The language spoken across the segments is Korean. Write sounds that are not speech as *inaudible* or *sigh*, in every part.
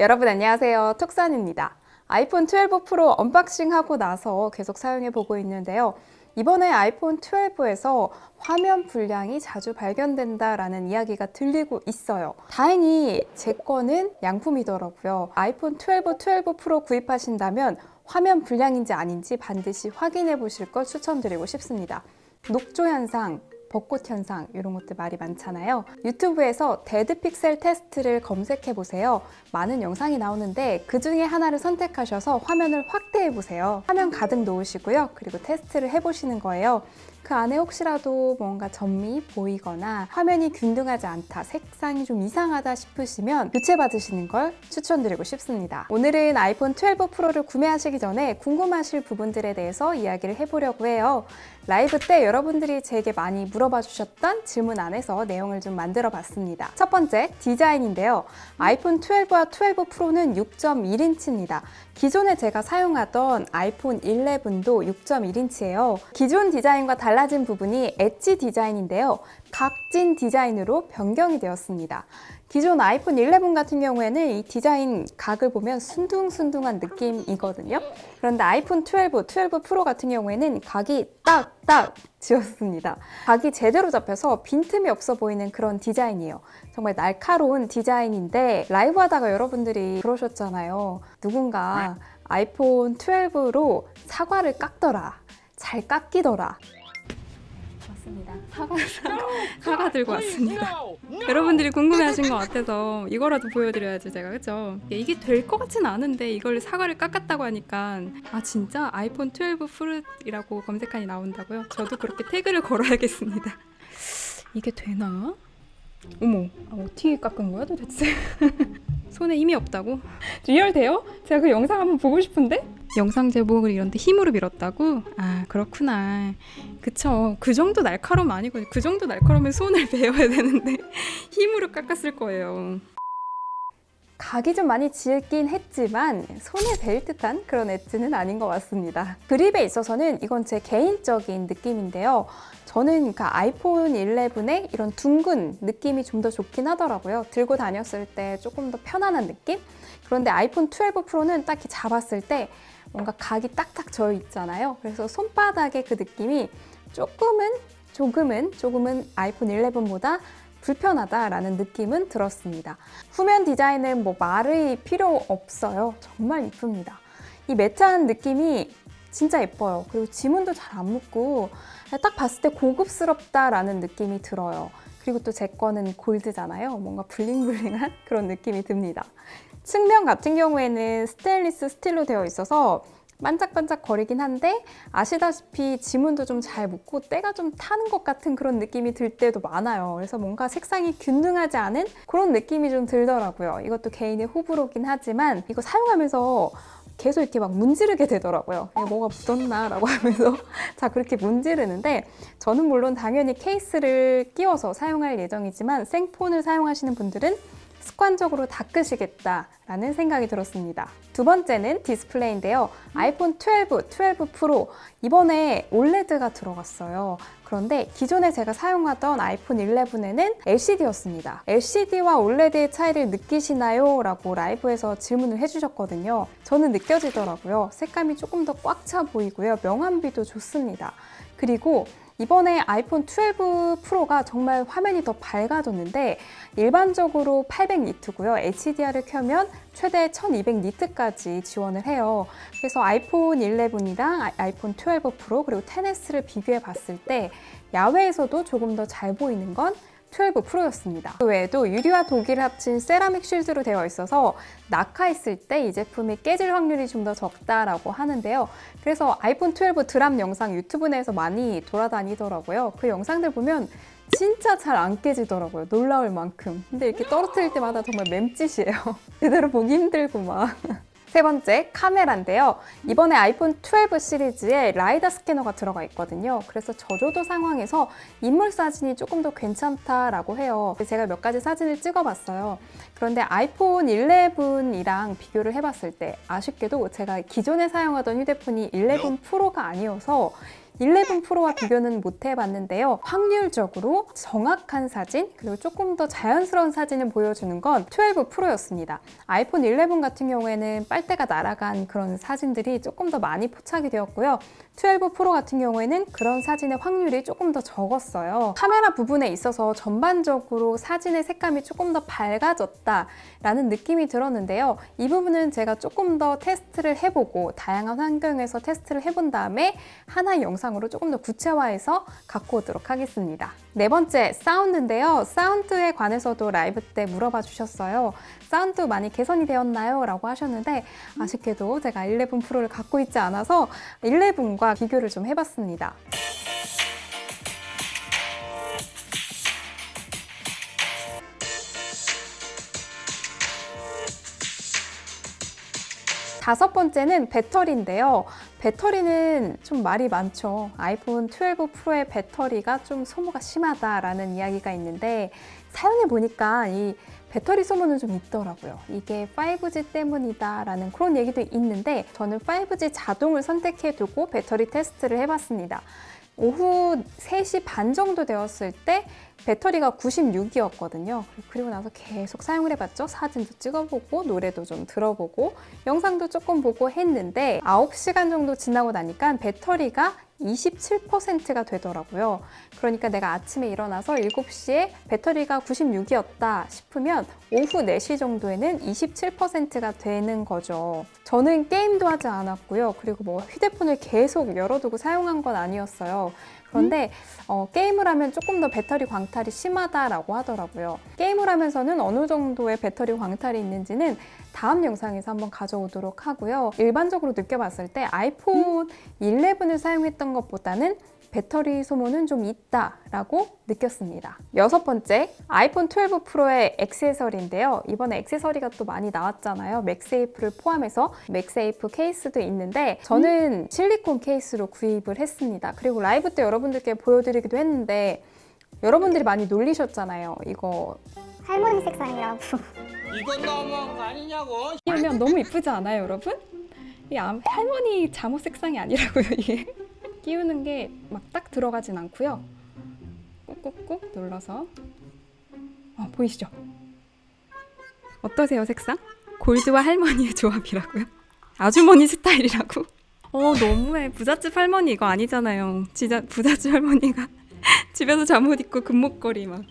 여러분 안녕하세요. 톡산입니다. 아이폰 12 프로 언박싱하고 나서 계속 사용해 보고 있는데요. 이번에 아이폰 12에서 화면 불량이 자주 발견된다라는 이야기가 들리고 있어요. 다행히 제 거는 양품이더라고요. 아이폰 12, 12 프로 구입하신다면 화면 불량인지 아닌지 반드시 확인해 보실 걸 추천드리고 싶습니다. 녹조 현상, 벚꽃 현상 이런 것들 말이 많잖아요. 유튜브에서 데드 픽셀 테스트를 검색해 보세요. 많은 영상이 나오는데 그 중에 하나를 선택하셔서 화면을 확대해 보세요. 화면 가득 놓으시고요. 그리고 테스트를 해 보시는 거예요. 그 안에 혹시라도 뭔가 점이 보이거나 화면이 균등하지 않다, 색상이 좀 이상하다 싶으시면 교체 받으시는 걸 추천드리고 싶습니다. 오늘은 아이폰 12 프로를 구매하시기 전에 궁금하실 부분들에 대해서 이야기를 해보려고 해요. 라이브 때 여러분들이 제게 많이 물어봐 주셨던 질문 안에서 내용을 좀 만들어 봤습니다. 첫 번째, 디자인인데요. 아이폰 12와 12 프로는 6.1인치입니다. 기존에 제가 사용하던 아이폰 11도 6.1인치예요. 기존 디자인과 달라 진 부분이 엣지 디자인인데요. 각진 디자인으로 변경이 되었습니다. 기존 아이폰 11 같은 경우에는 이 디자인 각을 보면 순둥순둥한 느낌이거든요. 그런데 아이폰 12, 12 프로 같은 경우에는 각이 딱딱 지었습니다. 각이 제대로 잡혀서 빈틈이 없어 보이는 그런 디자인이에요. 정말 날카로운 디자인인데 라이브 하다가 여러분들이 그러셨잖아요. 누군가 아이폰 12로 사과를 깎더라. 잘 깎이더라. 맞습니다. 사과, 사과, 들고 왔습니다. 여러분들이 궁금해하신 것 같아서 이거라도 보여드려야죠 제가 그죠? 이게 될 것 같진 않은데 이걸 사과를 깎았다고 하니까 아 진짜 아이폰 12 프루이라고 검색하니 나온다고요? 저도 그렇게 태그를 *laughs* 걸어야겠습니다. 이게 되나? 어머 아, 어떻게 깎은 거야 도대체? *laughs* 손에 힘이 없다고? 리얼 돼요? 제가 그 영상 한번 보고 싶은데? 영상 제목을 이런데 힘으로 밀었다고? 아 그렇구나. 그쵸. 그 정도 날카로움 아니고 그 정도 날카로우면 손을 *laughs* 베어야 되는데 힘으로 깎았을 거예요 각이 좀 많이 지긴 했지만 손에 베일 듯한 그런 엣지는 아닌 것 같습니다. 그립에 있어서는 이건 제 개인적인 느낌인데요. 저는 그 아이폰 11의 이런 둥근 느낌이 좀 더 좋긴 하더라고요. 들고 다녔을 때 조금 더 편안한 느낌? 그런데 아이폰 12 프로는 딱히 잡았을 때 뭔가 각이 딱딱 져 있잖아요. 그래서 손바닥의 그 느낌이 조금은 조금은 조금은 아이폰 11보다 불편하다라는 느낌은 들었습니다. 후면 디자인은 뭐 말의 필요 없어요. 정말 이쁩니다. 이 매트한 느낌이 진짜 예뻐요. 그리고 지문도 잘 안 묻고 딱 봤을 때 고급스럽다라는 느낌이 들어요. 그리고 또 제 거는 골드잖아요. 뭔가 블링블링한 *laughs* 그런 느낌이 듭니다. 측면 같은 경우에는 스테인리스 스틸로 되어 있어서 반짝반짝 거리긴 한데 아시다시피 지문도 좀 잘 묻고 때가 좀 타는 것 같은 그런 느낌이 들 때도 많아요. 그래서 뭔가 색상이 균등하지 않은 그런 느낌이 좀 들더라고요. 이것도 개인의 호불호긴 하지만 이거 사용하면서 계속 이렇게 막 문지르게 되더라고요. 뭐가 묻었나 라고 *laughs* 하면서 자 그렇게 문지르는데 저는 물론 당연히 케이스를 끼워서 사용할 예정이지만 생폰을 사용하시는 분들은 습관적으로 닦으시겠다라는 생각이 들었습니다. 두 번째는 디스플레이인데요. 아이폰 12, 12 프로 이번에 OLED가 들어갔어요. 그런데 기존에 제가 사용하던 아이폰 11에는 LCD였습니다. LCD와 OLED의 차이를 느끼시나요? 라고 라이브에서 질문을 해주셨거든요. 저는 느껴지더라고요. 색감이 조금 더 꽉 차 보이고요. 명암비도 좋습니다. 그리고 이번에 아이폰 12 프로가 정말 화면이 더 밝아졌는데 일반적으로 800 니트고요. HDR을 켜면 최대 1200 니트까지 지원을 해요. 그래서 아이폰 11이랑 아이폰 12 프로 그리고 10S를 비교해 봤을 때 야외에서도 조금 더 잘 보이는 건 12 프로였습니다. 그 외에도 유리와 독일을 합친 세라믹 쉴드로 되어 있어서 낙하했을 때 이 제품이 깨질 확률이 좀 더 적다라고 하는데요. 그래서 아이폰 12 드랍 영상 유튜브 내에서 많이 돌아다니더라고요. 그 영상들 보면 진짜 잘 안 깨지더라고요. 놀라울 만큼. 근데 이렇게 떨어뜨릴 때마다 정말 맴짓이에요. *laughs* 제대로 보기 힘들고 막. 세 번째, 카메라인데요. 이번에 아이폰 12 시리즈에 라이다 스캐너가 들어가 있거든요. 그래서 저조도 상황에서 인물 사진이 조금 더 괜찮다라고 해요. 제가 몇 가지 사진을 찍어봤어요. 그런데 아이폰 11이랑 비교를 해봤을 때 아쉽게도 제가 기존에 사용하던 휴대폰이 11 프로가 아니어서 11 프로와 비교는 못 해봤는데요. 확률적으로 정확한 사진 그리고 조금 더 자연스러운 사진을 보여주는 건 12 프로였습니다. 아이폰 11 같은 경우에는 빨대가 날아간 그런 사진들이 조금 더 많이 포착이 되었고요. 12 프로 같은 경우에는 그런 사진의 확률이 조금 더 적었어요. 카메라 부분에 있어서 전반적으로 사진의 색감이 조금 더 밝아졌다라는 느낌이 들었는데요. 이 부분은 제가 조금 더 테스트를 해보고 다양한 환경에서 테스트를 해본 다음에 하나의 영상으로 조금 더 구체화해서 갖고 오도록 하겠습니다. 네 번째, 사운드인데요. 사운드에 관해서도 라이브 때 물어봐 주셨어요. 사운드 많이 개선이 되었나요? 라고 하셨는데 아쉽게도 제가 11 프로를 갖고 있지 않아서 11과 비교를 좀 해봤습니다. 다섯 번째는 배터리인데요. 배터리는 좀 말이 많죠. 아이폰 12 프로의 배터리가 좀 소모가 심하다라는 이야기가 있는데 사용해 보니까 이 배터리 소모는 좀 있더라고요. 이게 5G 때문이다라는 그런 얘기도 있는데 저는 5G 자동을 선택해 두고 배터리 테스트를 해봤습니다. 오후 3시 반 정도 되었을 때 배터리가 96이었거든요. 그리고 나서 계속 사용을 해봤죠. 사진도 찍어보고 노래도 좀 들어보고 영상도 조금 보고 했는데 9시간 정도 지나고 나니까 배터리가 27%가 되더라고요. 그러니까 내가 아침에 일어나서 7시에 배터리가 96이었다 싶으면 오후 4시 정도에는 27%가 되는 거죠. 저는 게임도 하지 않았고요. 그리고 뭐 휴대폰을 계속 열어두고 사용한 건 아니었어요. 그런데 어, 게임을 하면 조금 더 배터리 광탈이 심하다라고 하더라고요. 게임을 하면서는 어느 정도의 배터리 광탈이 있는지는 다음 영상에서 한번 가져오도록 하고요. 일반적으로 느껴봤을 때 아이폰 11을 사용했던 것보다는 배터리 소모는 좀 있다라고 느꼈습니다. 여섯 번째, 아이폰 12 프로의 액세서리인데요. 이번에 액세서리가 또 많이 나왔잖아요. 맥세이프를 포함해서 맥세이프 케이스도 있는데 저는 실리콘 케이스로 구입을 했습니다. 그리고 라이브 때 여러분들께 보여드리기도 했는데 여러분들이 많이 놀리셨잖아요. 이거 할머니 색상이라고. 이건 너무한 거 아니냐고. 끼우면 너무 이쁘지 않아요, 여러분? 이 아- 할머니 잠옷 색상이 아니라고요, 이게. 끼우는 게 막 딱 들어가진 않고요. 꾹꾹꾹 눌러서 어, 보이시죠? 어떠세요, 색상? 골드와 할머니의 조합이라고요? 아주머니 스타일이라고? 어, 너무해. 부잣집 할머니 이거 아니잖아요. 진짜 부잣집 할머니가 집에서 잠옷 입고 금목걸이 막.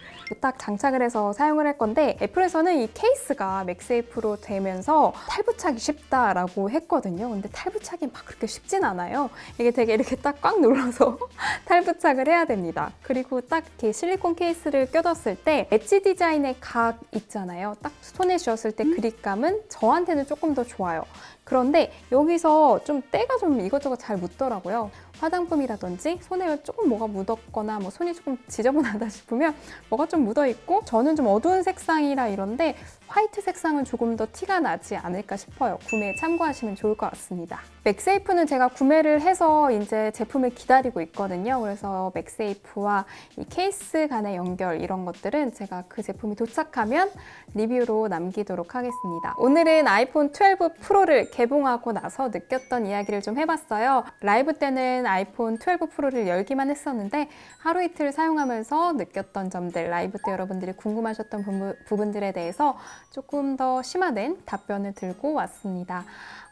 딱 장착을 해서 사용을 할 건데 애플에서는 이 케이스가 맥세이프로 되면서 탈부착이 쉽다라고 했거든요. 근데 탈부착이 막 그렇게 쉽진 않아요. 이게 되게 이렇게 딱 꽉 눌러서 *laughs* 탈부착을 해야 됩니다. 그리고 딱 이렇게 실리콘 케이스를 껴뒀을 때 엣지 디자인의 각 있잖아요. 딱 손에 쥐었을 때 그립감은 저한테는 조금 더 좋아요. 그런데 여기서 좀 때가 좀 이것저것 잘 묻더라고요. 화장품이라든지 손에 조금 뭐가 묻었거나 뭐 손이 조금 지저분하다 싶으면 뭐가 좀 묻어 있고 저는 좀 어두운 색상이라 이런데 화이트 색상은 조금 더 티가 나지 않을까 싶어요. 구매에 참고하시면 좋을 것 같습니다. 맥세이프는 제가 구매를 해서 이제 제품을 기다리고 있거든요. 그래서 맥세이프와 이 케이스 간의 연결 이런 것들은 제가 그 제품이 도착하면 리뷰로 남기도록 하겠습니다. 오늘은 아이폰 12 프로를 개봉하고 나서 느꼈던 이야기를 좀 해봤어요. 라이브 때는 아이폰 12 프로를 열기만 했었는데 하루 이틀 사용하면서 느꼈던 점들, 라이브 때 여러분들이 궁금하셨던 부분- 부분들에 대해서 조금 더 심화된 답변을 들고 왔습니다.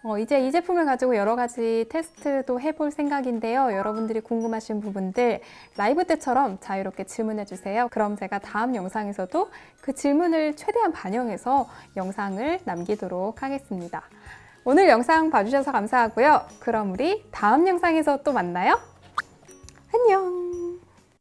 어, 이제 이 제품을 가지고 여러 가지 테스트도 해볼 생각인데요. 여러분들이 궁금하신 부분들 라이브 때처럼 자유롭게 질문해 주세요. 그럼 제가 다음 영상에서도 그 질문을 최대한 반영해서 영상을 남기도록 하겠습니다. 오늘 영상 봐주셔서 감사하고요. 그럼 우리 다음 영상에서 또 만나요. 안녕!